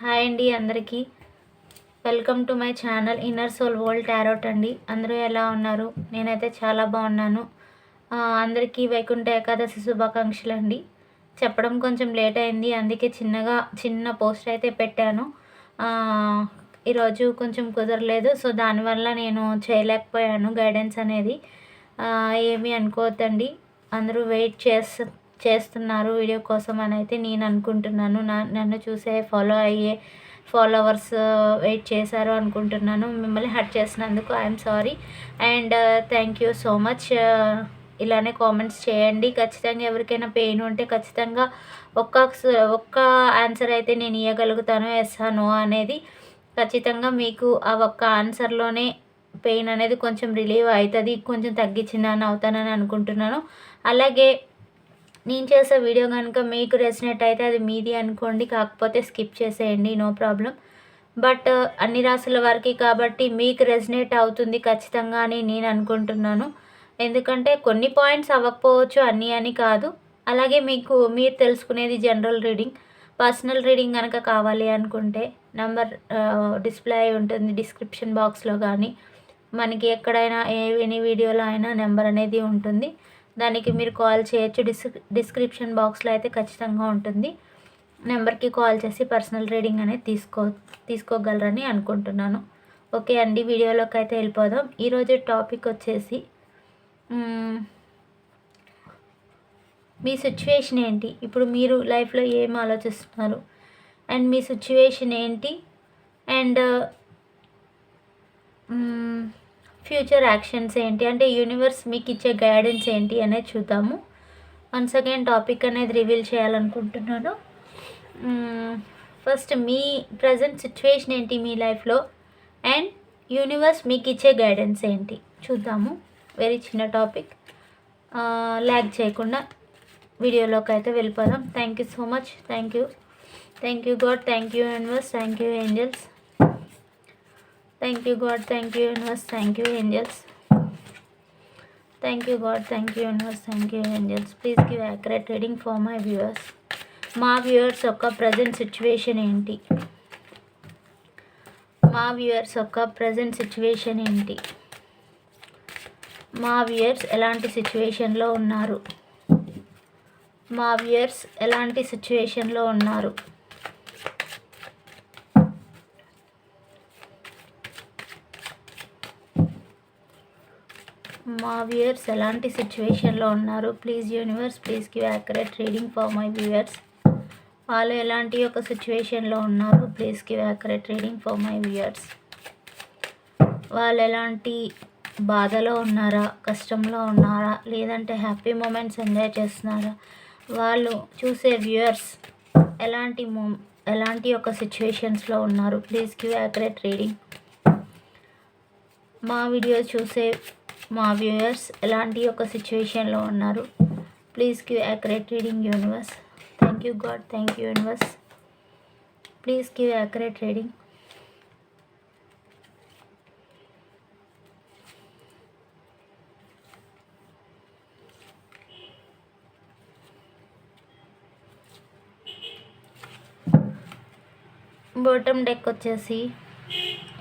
Hi అండి అందరికీ. Welcome to my channel inner soul world tarot అండి. అందరూ ఎలా ఉన్నారు? నేనైతే చాలా బాగున్నాను. అందరికీ వైకుంఠ ఏకాదశి శుభాకాంక్షలు అండి. చెప్పడం కొంచెం లేట్ అయింది అందుకే చిన్నగా చిన్న పోస్ట్ అయితే పెట్టాను. ఈరోజు కొంచెం కుదరలేదు సో దానివల్ల నేను చేయలేకపోయాను గైడెన్స్ అనేది. ఏమీ అనుకోవద్దండి. అందరూ వెయిట్ చేస్తు చేస్తున్నారు వీడియో కోసం అని అయితే నేను అనుకుంటున్నాను. నా నన్ను చూసే ఫాలో అయ్యే ఫాలోవర్స్ వెయిట్ uh, చేశారు అనుకుంటున్నాను. మిమ్మల్ని హర్ట్ చేసినందుకు I'm sorry and thank you so much ఇలానే కామెంట్స్ చేయండి. ఖచ్చితంగా ఎవరికైనా పెయిన్ ఉంటే ఖచ్చితంగా ఒక్క ఒక్క ఆన్సర్ అయితే నేను ఇవ్వగలుగుతాను ఎస్ అనేది ఖచ్చితంగా మీకు ఆ ఒక్క ఆన్సర్లోనే పెయిన్ అనేది కొంచెం రిలీవ్ అవుతుంది కొంచెం తగ్గించిందని అవుతానని అనుకుంటున్నాను. అలాగే నేను చేసే వీడియో కనుక మీకు రెసినేట్ అయితే అది మీది అనుకోండి కాకపోతే స్కిప్ చేసేయండి నో ప్రాబ్లం. బట్ అన్ని రాసుల వారికి కాబట్టి మీకు రెసినేట్ అవుతుంది ఖచ్చితంగా అని నేను అనుకుంటున్నాను. ఎందుకంటే కొన్ని పాయింట్స్ అవ్వకపోవచ్చు అన్నీ అని కాదు. అలాగే మీకు మీరు తెలుసుకునేది జనరల్ రీడింగ్. పర్సనల్ రీడింగ్ కనుక కావాలి అనుకుంటే నంబర్ డిస్ప్లే అయి ఉంటుంది డిస్క్రిప్షన్ బాక్స్లో కానీ. మనకి ఎక్కడైనా ఏ ఎనీ వీడియోలో అయినా నెంబర్ అనేది ఉంటుంది. దానికి మీరు కాల్ చేయొచ్చు. డిస్క్ డిస్క్రిప్షన్ బాక్స్లో అయితే ఖచ్చితంగా ఉంటుంది. నెంబర్కి కాల్ చేసి పర్సనల్ రీడింగ్ అనేది తీసుకో తీసుకోగలరని అనుకుంటున్నాను. ఓకే అండి వీడియోలోకి అయితే వెళ్ళిపోదాం. ఈరోజు టాపిక్ వచ్చేసి మీ సిచ్యువేషన్ ఏంటి? ఇప్పుడు మీరు లైఫ్లో ఏం ఆలోచిస్తున్నారు? అండ్ మీ సిచ్యువేషన్ ఏంటి? అండ్ ఫ్యూచర్ యాక్షన్స్ ఏంటి? అంటే యూనివర్స్ మీకు ఇచ్చే గైడెన్స్ ఏంటి అనేది చూద్దాము. వన్స్ అగైన్ టాపిక్ అనేది రివీల్ చేయాలనుకుంటున్నాను. Hmm, ఫస్ట్ మీ ప్రజెంట్ సిచ్యువేషన్ ఏంటి మీ లైఫ్లో అండ్ యూనివర్స్ మీకు ఇచ్చే గైడెన్స్ ఏంటి? చూద్దాము. వెరీ చిన్న టాపిక్ ల్యాగ్ చేయకుండా వీడియోలోకి అయితే వెళ్ళిపోదాం. Thank you so much thank you thank you God thank you universe thank you angels thank you God thank you universe thank you angels thank you God thank you universe thank you angels please give accurate reading for my viewers మా viewers యొక్క present situation ఏంటి? మా viewers యొక్క present situation ఏంటి? మా viewers ఎలాంటి సిచ్యువేషన్లో ఉన్నారు? మా వ్యూయర్స్ ఎలాంటి సిచ్యువేషన్లో ఉన్నారు? మా వ్యూయర్స్ ఎలాంటి సిచ్యువేషన్లో ఉన్నారు? Please universe please give accurate reading for my viewers వాళ్ళు ఎలాంటి ఒక సిచ్యువేషన్లో ఉన్నారు? Please give accurate reading for my viewers వాళ్ళు ఎలాంటి బాధలో ఉన్నారా? కష్టంలో ఉన్నారా? లేదంటే హ్యాపీ మూమెంట్స్ ఎంజాయ్ చేస్తున్నారా? వాళ్ళు చూసే వ్యూయర్స్ ఎలాంటి మూ ఎలాంటి ఒక సిచ్యువేషన్స్లో ఉన్నారు? ప్లీజ్ గివ్ యాక్యురేట్ రీడింగ్ మా వీడియోస్ చూసే మా వ్యూయర్స్ ఎలాంటి ఒక సిచ్యువేషన్లో ఉన్నారు? Please give accurate reading universe thank you God thank you universe please give accurate reading bottom deck వచ్చేసి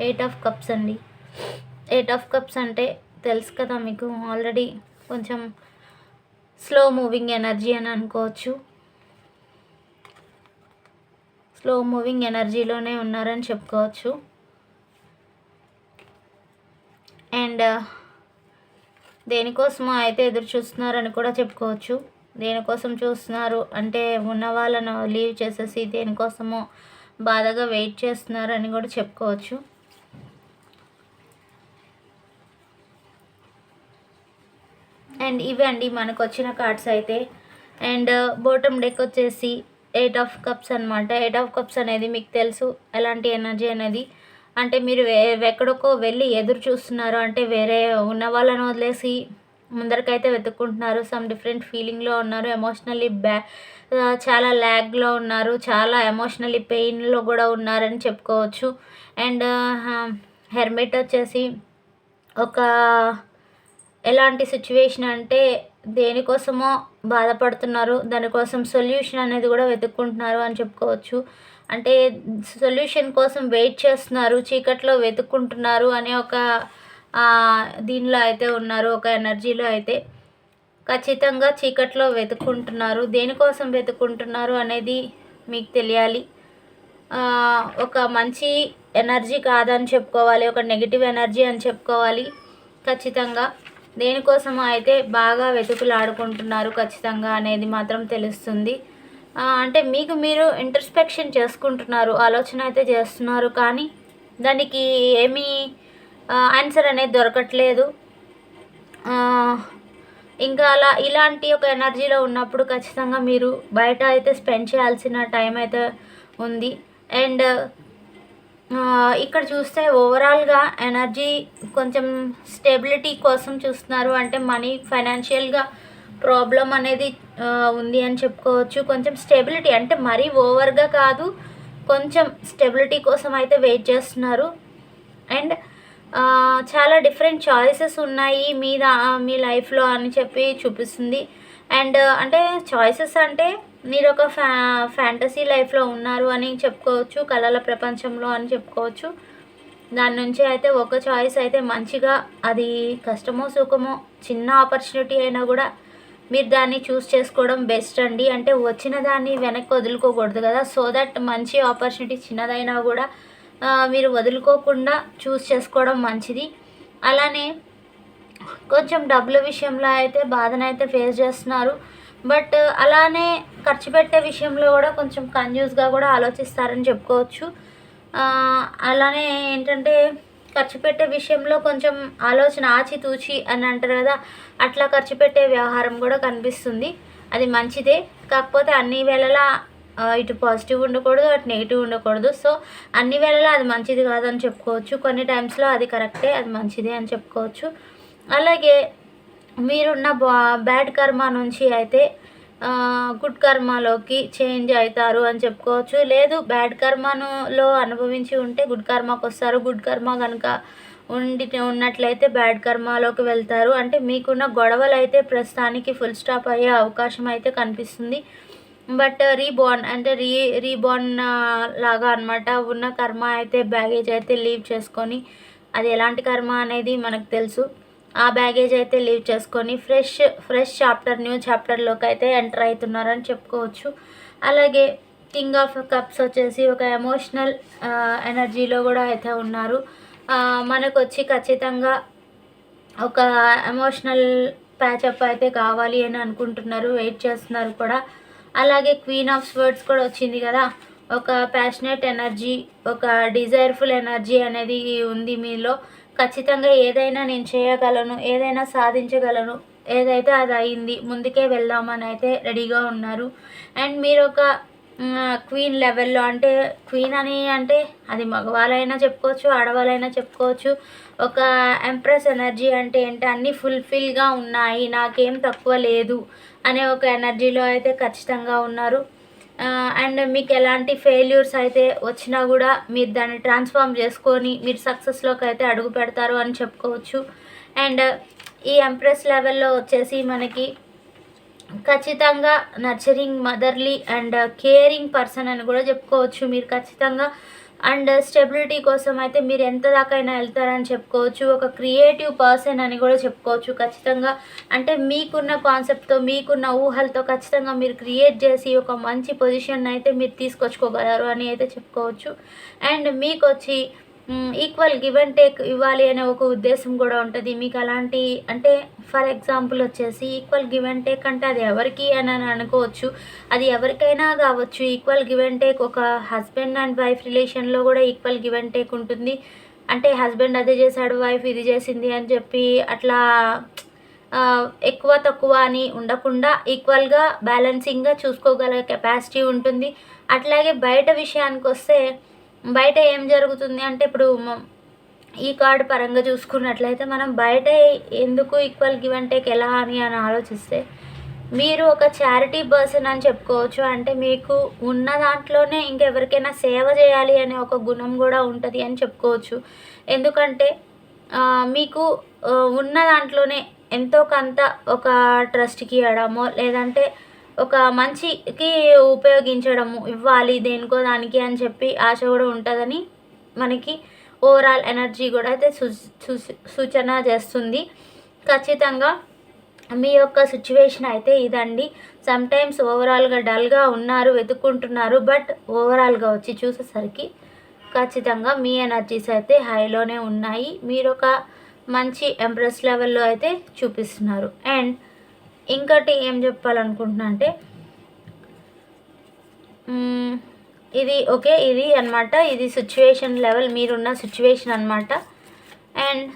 ఎయిట్ ఆఫ్ కప్స్ అండి. ఎయిట్ ఆఫ్ కప్స్ అంటే తెలుసు కదా మీకు. ఆల్రెడీ కొంచెం స్లో మూవింగ్ ఎనర్జీ అని అనుకోవచ్చు. స్లో మూవింగ్ ఎనర్జీలోనే ఉన్నారని చెప్పుకోవచ్చు. అండ్ uh, దేనికోసమో అయితే ఎదురు చూస్తున్నారని కూడా చెప్పుకోవచ్చు. దేనికోసం చూస్తున్నారు అంటే ఉన్న వాళ్ళను లీవ్ చేసేసి దేనికోసమో బాధగా వెయిట్ చేస్తున్నారని కూడా చెప్పుకోవచ్చు. అండ్ ఇవండి అండి మనకు వచ్చిన కార్డ్స్ అయితే. అండ్ బోటమ్ డెక్ వచ్చేసి ఎయిట్ ఆఫ్ కప్స్ అనమాట ఎయిట్ ఆఫ్ కప్స్ అనేది మీకు తెలుసు ఎలాంటి ఎనర్జీ అనేది. అంటే మీరు ఎక్కడికో వెళ్ళి ఎదురు చూస్తున్నారు అంటే వేరే ఉన్న వాళ్ళని వదిలేసి ముందరకైతే వెతుక్కుంటున్నారు. సమ్ డిఫరెంట్ ఫీలింగ్లో ఉన్నారు. ఎమోషనల్లీ బ్యా చాలా ల్యాగ్లో ఉన్నారు. చాలా ఎమోషనల్లీ పెయిన్లో కూడా ఉన్నారని చెప్పుకోవచ్చు. అండ్ హెర్మెట్ వచ్చేసి ఒక ఎలాంటి సిచ్యువేషన్ అంటే దేనికోసమో బాధపడుతున్నారు దానికోసం సొల్యూషన్ అనేది కూడా వెతుక్కుంటున్నారు అని చెప్పుకోవచ్చు. అంటే సొల్యూషన్ కోసం వెయిట్ చేస్తున్నారు చీకట్లో వెతుక్కుంటున్నారు అనే ఒక దీనిలో అయితే ఉన్నారు ఒక ఎనర్జీలో అయితే. ఖచ్చితంగా చీకట్లో వెతుక్కుంటున్నారు దేనికోసం వెతుక్కుంటున్నారు అనేది మీకు తెలియాలి. ఒక మంచి ఎనర్జీ కాదని చెప్పుకోవాలి ఒక నెగిటివ్ ఎనర్జీ అని చెప్పుకోవాలి ఖచ్చితంగా. దేనికోసం అయితే బాగా వెతుకులాడుకుంటున్నారు ఖచ్చితంగా అనేది మాత్రం తెలుస్తుంది. అంటే మీకు మీరు ఇంటర్స్పెక్షన్ చేసుకుంటున్నారు ఆలోచన అయితే చేస్తున్నారు కానీ దానికి ఏమీ ఆన్సర్ అనేది దొరకట్లేదు. ఇంకా అలా ఇలాంటి ఒక ఎనర్జీలో ఉన్నప్పుడు ఖచ్చితంగా మీరు బయట అయితే స్పెండ్ చేయాల్సిన టైం అయితే ఉంది. అండ్ ఇక్కడ చూస్తే ఓవరాల్గా ఎనర్జీ కొంచెం స్టెబిలిటీ కోసం చూస్తున్నారు. అంటే మనీ ఫైనాన్షియల్గా ప్రాబ్లం అనేది ఉంది అని చెప్పుకోవచ్చు. కొంచెం స్టెబిలిటీ అంటే మరీ ఓవర్గా కాదు కొంచెం స్టెబిలిటీ కోసం అయితే వెయిట్ చేస్తున్నారు. అండ్ చాలా డిఫరెంట్ చాయిసెస్ ఉన్నాయి మీ మీ లైఫ్లో అని చెప్పి చూపిస్తుంది. అండ్ అంటే చాయిసెస్ అంటే మీరు ఒక ఫ్యా ఫ్యాంటసీ లైఫ్లో ఉన్నారు అని చెప్పుకోవచ్చు కళల ప్రపంచంలో అని చెప్పుకోవచ్చు. దాని నుంచి అయితే ఒక చాయిస్ అయితే మంచిగా అది కష్టమో సుఖమో చిన్న ఆపర్చునిటీ అయినా కూడా మీరు దాన్ని చూస్ చేసుకోవడం బెస్ట్ అండి. అంటే వచ్చిన దాన్ని వెనక్కి వదులుకోకూడదు కదా. సో దట్ మంచి ఆపర్చునిటీ చిన్నదైనా కూడా మీరు వదులుకోకుండా చూస్ చేసుకోవడం మంచిది. అలానే కొంచెం డబ్బుల విషయంలో అయితే బాధనైతే ఫేస్ చేస్తున్నారు. బట్ uh, అలానే ఖర్చు పెట్టే విషయంలో కూడా కొంచెం కన్యూస్గా కూడా ఆలోచిస్తారని చెప్పుకోవచ్చు. Uh, అలానే ఏంటంటే ఖర్చు పెట్టే విషయంలో కొంచెం ఆలోచన ఆచితూచి అని అంటారు కదా అట్లా ఖర్చు పెట్టే వ్యవహారం కూడా కనిపిస్తుంది. అది మంచిదే. కాకపోతే అన్ని వేళలా uh, ఇటు పాజిటివ్ ఉండకూడదు అటు నెగిటివ్ ఉండకూడదు. సో అన్ని వేళలా అది మంచిది కాదని చెప్పుకోవచ్చు. కొన్ని టైమ్స్లో అది కరెక్టే అది మంచిదే అని చెప్పుకోవచ్చు. అలాగే మీరున్న బ్యాడ్ కర్మ నుంచి అయితే గుడ్ కర్మలోకి చేంజ్ అవుతారు అని చెప్పుకోవచ్చు. లేదు బ్యాడ్ కర్మలో అనుభవించి ఉంటే గుడ్ కర్మకు వస్తారు. గుడ్ కర్మ కనుక ఉండి ఉన్నట్లయితే బ్యాడ్ కర్మలోకి వెళ్తారు. అంటే మీకున్న గొడవలు అయితే ప్రస్తుతానికి ఫుల్ స్టాప్ అయ్యే అవకాశం అయితే కనిపిస్తుంది. బట్ రీబార్న్ అంటే రీ రీబార్న్ లాగా అనమాట ఉన్న కర్మ అయితే బ్యాగేజ్ అయితే లీవ్ చేసుకొని అది ఎలాంటి కర్మ అనేది మనకు తెలుసు. ఆ బ్యాగేజ్ అయితే లీవ్ చేసుకొని ఫ్రెష్ ఫ్రెష్ చాప్టర్ న్యూ చాప్టర్లోకి అయితే ఎంటర్ అవుతున్నారని చెప్పుకోవచ్చు. అలాగే కింగ్ ఆఫ్ కప్స్ వచ్చేసి ఒక ఎమోషనల్ ఎనర్జీలో కూడా అయితే ఉన్నారు. మనకు వచ్చి ఖచ్చితంగా ఒక ఎమోషనల్ ప్యాచప్ అయితే కావాలి అని అనుకుంటున్నారు వెయిట్ చేస్తున్నారు కూడా. అలాగే క్వీన్ ఆఫ్ స్వర్డ్స్ కూడా వచ్చింది కదా ఒక ప్యాషనేట్ ఎనర్జీ ఒక డిజైర్ఫుల్ ఎనర్జీ అనేది ఉంది మీలో. ఖచ్చితంగా ఏదైనా నేను చేయగలను ఏదైనా సాధించగలను ఏదైతే అది అయింది ముందుకే వెళ్దామని అయితే రెడీగా ఉన్నారు. అండ్ మీరు ఒక క్వీన్ లెవెల్లో అంటే క్వీన్ అని అంటే అది మగవాళ్ళైనా చెప్పుకోవచ్చు ఆడవాళ్ళైనా చెప్పుకోవచ్చు. ఒక ఎంప్రెస్ ఎనర్జీ అంటే ఏంటి? అన్నీ ఫుల్ఫిల్గా ఉన్నాయి నాకేం తక్కువ లేదు అనే ఒక ఎనర్జీలో అయితే ఖచ్చితంగా ఉన్నారు. అండ్ మీకు ఎలాంటి ఫెయిల్యూర్స్ అయితే వచ్చినా కూడా మీరు దాన్ని ట్రాన్స్ఫార్మ్ చేసుకొని మీరు సక్సెస్లోకి అయితే అడుగు పెడతారు అని చెప్పుకోవచ్చు. అండ్ ఈ ఎంప్రెస్ లెవెల్లో వచ్చేసి మనకి ఖచ్చితంగా nurturing motherly and caring person అని కూడా చెప్పుకోవచ్చు. మీరు ఖచ్చితంగా అండ్ స్టెబిలిటీ కోసం అయితే మీరు ఎంత దాకైనా వెళ్తారని చెప్పుకోవచ్చు. ఒక క్రియేటివ్ పర్సన్ అని కూడా చెప్పుకోవచ్చు ఖచ్చితంగా. అంటే మీకున్న కాన్సెప్ట్తో మీకున్న ఊహలతో ఖచ్చితంగా మీరు క్రియేట్ చేసి ఒక మంచి పొజిషన్ అయితే మీరు తీసుకొచ్చుకోగలరు అని అయితే చెప్పుకోవచ్చు. అండ్ మీకు వచ్చి ఈక్వల్ గివ్ అండ్ టేక్ ఇవ్వాలి అనే ఒక ఉద్దేశం కూడా ఉంటుంది. మీకు అలాంటి అంటే ఫర్ ఎగ్జాంపుల్ వచ్చేసి ఈక్వల్ గివ్ అండ్ టేక్ అంటే అది ఎవరికి అని అనుకోవచ్చు. అది ఎవరికైనా కావచ్చు. ఈక్వల్ గివ్ అండ్ టేక్ ఒక హస్బెండ్ అండ్ వైఫ్ రిలేషన్లో కూడా ఈక్వల్ గివ్ అండ్ టేక్ ఉంటుంది. అంటే హస్బెండ్ అదే చేశాడు వైఫ్ ఇది చేసింది అని చెప్పి అట్లా ఎక్కువ తక్కువ అని ఉండకుండా ఈక్వల్గా బ్యాలెన్సింగ్గా చూసుకోగల కెపాసిటీ ఉంటుంది. అట్లాగే బయట విషయానికి వస్తే బయట ఏం జరుగుతుంది అంటే ఇప్పుడు ఈ కార్డు పరంగా చూసుకున్నట్లయితే మనం బయట ఎందుకు ఈక్వల్ గివ్ అండ్ టేక్ ఎలా అని అని ఆలోచిస్తే మీరు ఒక చారిటీ పర్సన్ అని చెప్పుకోవచ్చు. అంటే మీకు ఉన్న దాంట్లోనే ఇంకెవరికైనా సేవ చేయాలి అనే ఒక గుణం కూడా ఉంటుంది అని చెప్పుకోవచ్చు. ఎందుకంటే మీకు ఉన్న దాంట్లోనే ఎంతో కొంత ఒక ట్రస్ట్కి ఇవ్వడమో లేదంటే ఒక మంచికి ఉపయోగించడము ఇవ్వాలి దేనికో దానికి అని చెప్పి ఆశ కూడా ఉంటుందని మనకి ఓవరాల్ ఎనర్జీ కూడా అయితే సూచన చేస్తుంది. ఖచ్చితంగా మీ యొక్క సిచ్యువేషన్ అయితే ఇదండి. సమ్టైమ్స్ ఓవరాల్గా డల్గా ఉన్నారు వెతుక్కుంటున్నారు బట్ ఓవరాల్గా వచ్చి చూసేసరికి ఖచ్చితంగా మీ ఎనర్జీస్ అయితే హైలోనే ఉన్నాయి. మీరు ఒక మంచి ఎంప్రెస్ లెవెల్లో అయితే చూపిస్తున్నారు. అండ్ ఇంకటి ఏం చెప్పాలనుకుంటున్నా అంటే ఇది ఓకే ఇది అనమాట ఇది సిచ్యువేషన్ లెవెల్ మీరున్న సిచ్యువేషన్ అనమాట అండ్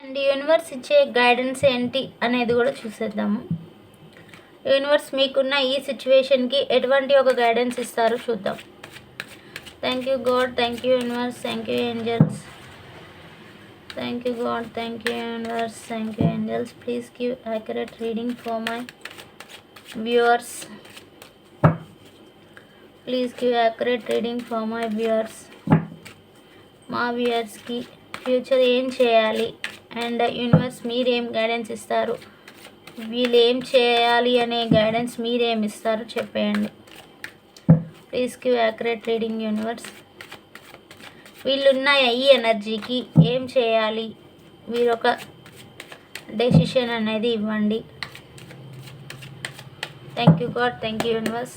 అండ్ యూనివర్స్ ఇచ్చే గైడెన్స్ ఏంటి అనేది కూడా చూసేద్దాము. యూనివర్స్ మీకున్న ఈ సిచ్యువేషన్కి ఎటువంటి ఒక గైడెన్స్ ఇస్తారో చూద్దాం. Thank you God thank you universe thank you angels thank you God thank you universe thank you angels please give accurate reading for my viewers please give accurate reading for my viewers మా వ్యూయర్స్కి future ఏం చేయాలి? And universe మీరేం guidance ఇస్తారు? వీళ్ళు ఏం చేయాలి అనే గైడెన్స్ మీరేం ఇస్తారు? చెప్పేయండి. Please give accurate reading universe వీళ్ళున్న ఈ ఎనర్జీకి? ఏం చేయాలి? మీరు ఒక డెసిషన్ అనేది ఇవ్వండి. Thank you God thank you universe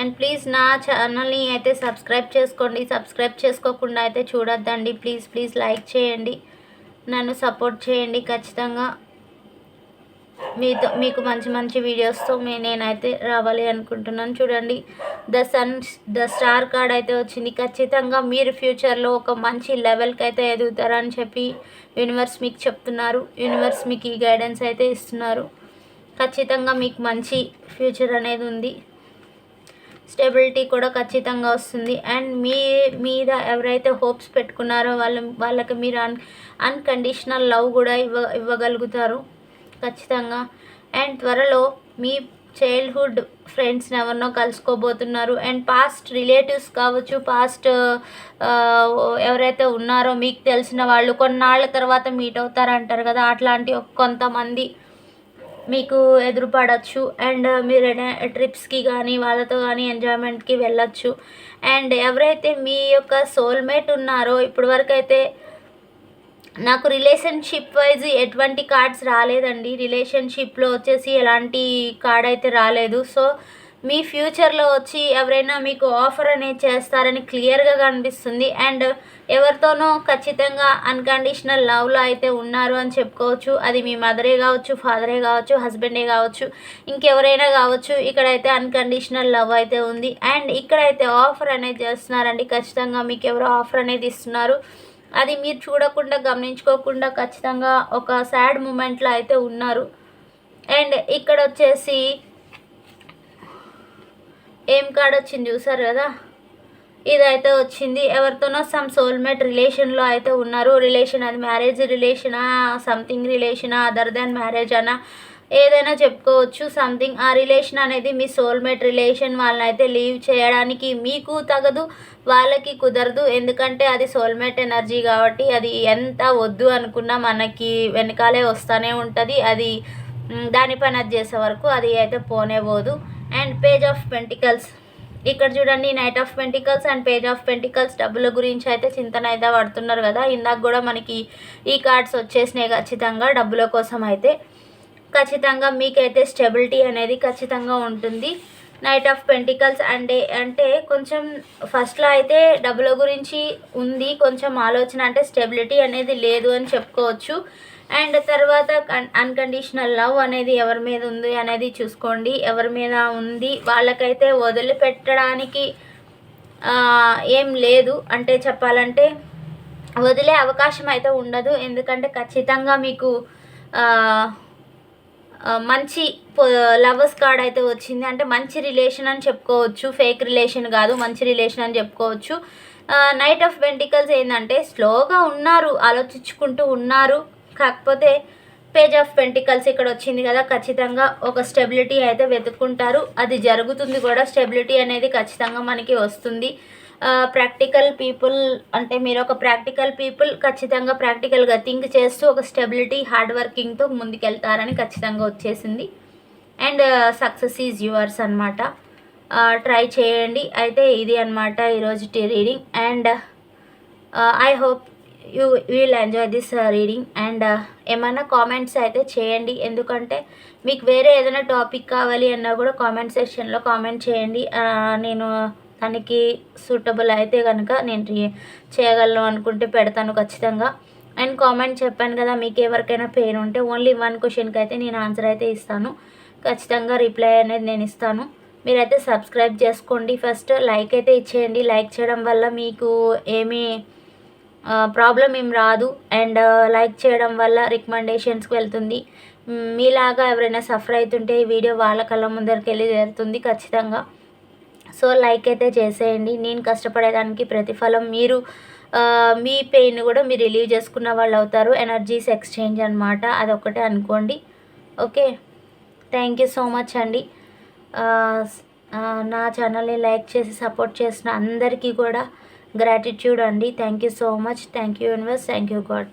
and please నా ఛానల్ని అయితే సబ్స్క్రైబ్ చేసుకోండి. సబ్స్క్రైబ్ చేసుకోకుండా అయితే చూడొద్దండి. ప్లీజ్ ప్లీజ్ లైక్ చేయండి. నన్ను సపోర్ట్ చేయండి ఖచ్చితంగా. మీతో మీకు మంచి మంచి వీడియోస్తో మీ నేనైతే రావాలి అనుకుంటున్నాను. చూడండి the sun the star card అయితే వచ్చింది. ఖచ్చితంగా మీరు ఫ్యూచర్లో ఒక మంచి లెవెల్కి అయితే ఎదుగుతారని చెప్పి యూనివర్స్ మీకు చెప్తున్నారు. యూనివర్స్ మీకు ఈ గైడెన్స్ అయితే ఇస్తున్నారు. ఖచ్చితంగా మీకు మంచి ఫ్యూచర్ అనేది ఉంది. స్టెబిలిటీ కూడా ఖచ్చితంగా వస్తుంది. అండ్ మీ మీద ఎవరైతే హోప్స్ పెట్టుకున్నారో వాళ్ళ వాళ్ళకి మీరు అన్ అన్కండిషనల్ లవ్ కూడా ఇవ్వ ఇవ్వగలుగుతారు. ఖచ్చితంగా. అండ్ త్వరలో మీ చైల్డ్హుడ్ ఫ్రెండ్స్ని ఎవరినో కలుసుకోబోతున్నారు. అండ్ పాస్ట్ రిలేటివ్స్ కావచ్చు పాస్ట్ ఎవరైతే ఉన్నారో మీకు తెలిసిన వాళ్ళు కొన్నాళ్ళ తర్వాత మీట్ అవుతారంటారు కదా. అట్లాంటి కొంతమంది మీకు ఎదురుపడచ్చు. అండ్ మీరు ట్రిప్స్కి కానీ వాళ్ళతో కానీ ఎంజాయ్మెంట్కి వెళ్ళచ్చు. అండ్ ఎవరైతే మీ యొక్క సోల్మేట్ ఉన్నారో ఇప్పటివరకు అయితే నాకు రిలేషన్షిప్ వైజ్ ఎటువంటి కార్డ్స్ రాలేదండి. రిలేషన్షిప్లో వచ్చేసి ఎలాంటి కార్డ్ అయితే రాలేదు. సో మీ ఫ్యూచర్లో వచ్చి ఎవరైనా మీకు ఆఫర్ అనేది చేస్తారని క్లియర్గా కనిపిస్తుంది. అండ్ ఎవరితోనో ఖచ్చితంగా అన్కండిషనల్ లవ్లో అయితే ఉన్నారు అని చెప్పుకోవచ్చు. అది మీ మదరే కావచ్చు ఫాదరే కావచ్చు హస్బెండే కావచ్చు ఇంకెవరైనా కావచ్చు. ఇక్కడైతే అన్కండిషనల్ లవ్ అయితే ఉంది. అండ్ ఇక్కడైతే ఆఫర్ అనేది చేస్తున్నారండి. ఖచ్చితంగా మీకు ఎవరో ఆఫర్ అనేది ఇస్తున్నారు. అది మీరు చూడకుండా గమనించుకోకుండా ఖచ్చితంగా ఒక సాడ్ మూమెంట్లో అయితే ఉన్నారు. అండ్ ఇక్కడ వచ్చేసి ఏం కార్డ్ వచ్చింది చూసారు కదా? ఇదైతే వచ్చింది. ఎవరితోనో సమ్ సోల్మేట్ రిలేషన్లో అయితే ఉన్నారు. రిలేషన్ అది మ్యారేజ్ రిలేషనా సంథింగ్ రిలేషనా అదర్ దాన్ మ్యారేజ్ అనా ఏదైనా చెప్పుకోవచ్చు. సంథింగ్ ఆ రిలేషన్ అనేది మీ సోల్మేట్ రిలేషన్ వాళ్ళని అయితే లీవ్ చేయడానికి మీకు తగదు వాళ్ళకి కుదరదు. ఎందుకంటే అది సోల్మేట్ ఎనర్జీ కాబట్టి అది ఎంత వద్దు అనుకున్నా మనకి వెనకాలే వస్తూనే ఉంటుంది. అది దానిపైన అది చేసే వరకు అది అయితే పోనే పోదు. And page of pentacles. ఇక్కడ చూడండి knight of pentacles and page of pentacles డబ్బుల గురించి అయితే చింతన అయితే పడుతున్నారు కదా. ఇందాక కూడా మనకి ఈ కార్డ్స్ వచ్చేసినాయి ఖచ్చితంగా డబ్బుల కోసం అయితే. ఖచ్చితంగా మీకైతే స్టెబిలిటీ అనేది ఖచ్చితంగా ఉంటుంది. నైట్ ఆఫ్ పెంటికల్స్ అంటే అంటే కొంచెం ఫస్ట్లో అయితే డబ్బుల గురించి ఉంది కొంచెం ఆలోచన అంటే స్టెబిలిటీ అనేది లేదు అని చెప్పుకోవచ్చు. అండ్ తర్వాత అన్కండిషనల్ లవ్ అనేది ఎవరి మీద ఉంది అనేది చూసుకోండి. ఎవరి మీద ఉంది వాళ్ళకైతే వదిలిపెట్టడానికి ఏం లేదు. అంటే చెప్పాలంటే వదిలే అవకాశం అయితే ఉండదు. ఎందుకంటే ఖచ్చితంగా మీకు మంచి లవర్స్ కార్డ్ అయితే వచ్చింది. అంటే మంచి రిలేషన్ అని చెప్పుకోవచ్చు. ఫేక్ రిలేషన్ కాదు మంచి రిలేషన్ అని చెప్పుకోవచ్చు. నైట్ ఆఫ్ వెంటికల్స్ ఏంటంటే స్లోగా ఉన్నారు ఆలోచించుకుంటూ ఉన్నారు. కాకపోతే పేజ్ ఆఫ్ పెంటికల్స్ ఇక్కడ వచ్చింది కదా ఖచ్చితంగా ఒక స్టెబిలిటీ అయితే వెతుక్కుంటారు. అది జరుగుతుంది కూడా స్టెబిలిటీ అనేది ఖచ్చితంగా మనకి వస్తుంది. ప్రాక్టికల్ పీపుల్ అంటే మీరు ఒక ప్రాక్టికల్ పీపుల్ ఖచ్చితంగా ప్రాక్టికల్గా థింక్ చేస్తూ ఒక స్టెబిలిటీ హార్డ్ వర్కింగ్తో ముందుకెళ్తారని ఖచ్చితంగా వచ్చేసింది. అండ్ సక్సెస్ ఈజ్ యువర్స్ అనమాట ట్రై చేయండి. అయితే ఇది అనమాట ఈరోజు reading and I hope you will enjoy this reading and ఏమైనా కామెంట్స్ అయితే చేయండి. ఎందుకంటే మీకు వేరే ఏదైనా టాపిక్ కావాలి అన్నా కూడా కామెంట్ సెక్షన్లో కామెంట్ చేయండి. నేను దానికి సూటబుల్ అయితే కనుక నేను రి- చేయగలను అనుకుంటే పెడతాను ఖచ్చితంగా. అండ్ కామెంట్ చెప్పాను కదా మీకు ఎవరికైనా పెయిన్ ఉంటే ఓన్లీ వన్ క్వశ్చన్కి అయితే నేను ఆన్సర్ అయితే ఇస్తాను. ఖచ్చితంగా రిప్లై అనేది నేను ఇస్తాను. మీరైతే సబ్స్క్రైబ్ చేసుకోండి. ఫస్ట్ లైక్ అయితే ఇచ్చేయండి. లైక్ చేయడం వల్ల మీకు ఏమీ ప్రాబ్లం ఏం రాదు. అండ్ లైక్ చేయడం వల్ల రికమెండేషన్స్కి వెళ్తుంది. మీలాగా ఎవరైనా సఫర్ అవుతుంటే ఈ వీడియో వాళ్ళ కళ్ళ ముందరికి వెళ్ళి వెళ్తుంది ఖచ్చితంగా. సో లైక్ అయితే చేసేయండి. నేను కష్టపడేదానికి ప్రతిఫలం మీరు మీ పెయిన్ కూడా మీరు రిలీవ్ చేసుకున్న వాళ్ళు అవుతారు. ఎనర్జీస్ ఎక్స్చేంజ్ అనమాట అదొకటే అనుకోండి. Okay? Thank you so much అండి. నా ఛానల్ని లైక్ చేసి సపోర్ట్ చేసిన అందరికీ కూడా గ్రాటిట్యూడ్ అండి. Thank you so much. Thank you universe. Thank you God.